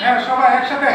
হ্যাঁ সবাই একসাথে?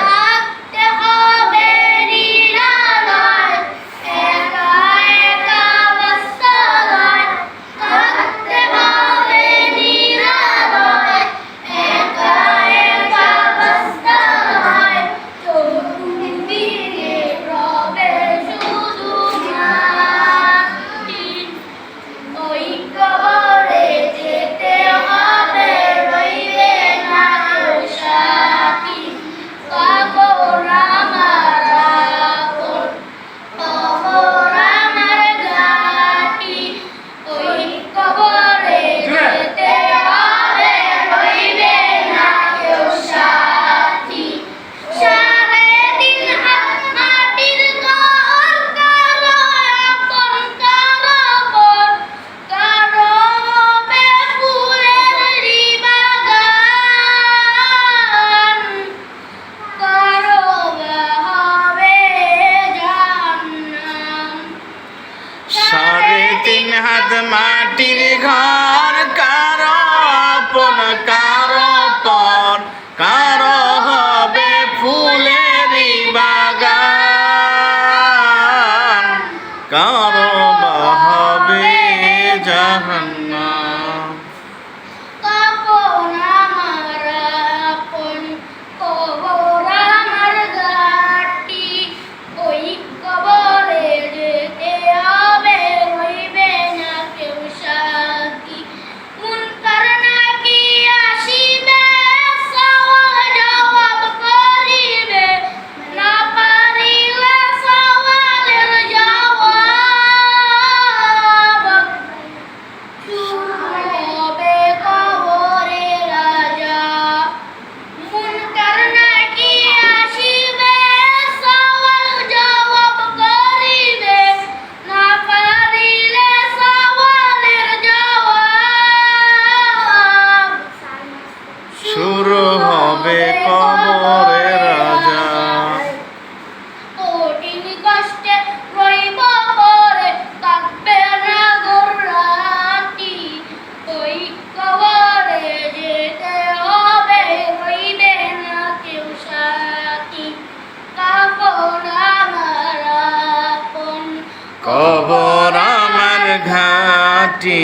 মাটির ঘর কারও আপন কারও পর কারও হবে ফুলেরই বাগান কারও হবে জাহান্নাম। কবরে রাজা। কঠিন কষ্টে রইব পরে কাঁদবে না গোরাটি ওই কবরে যেতে হবে রইবে না কেউ সাথী। কাপড় আমার আপন কবর আমার ঘাটি।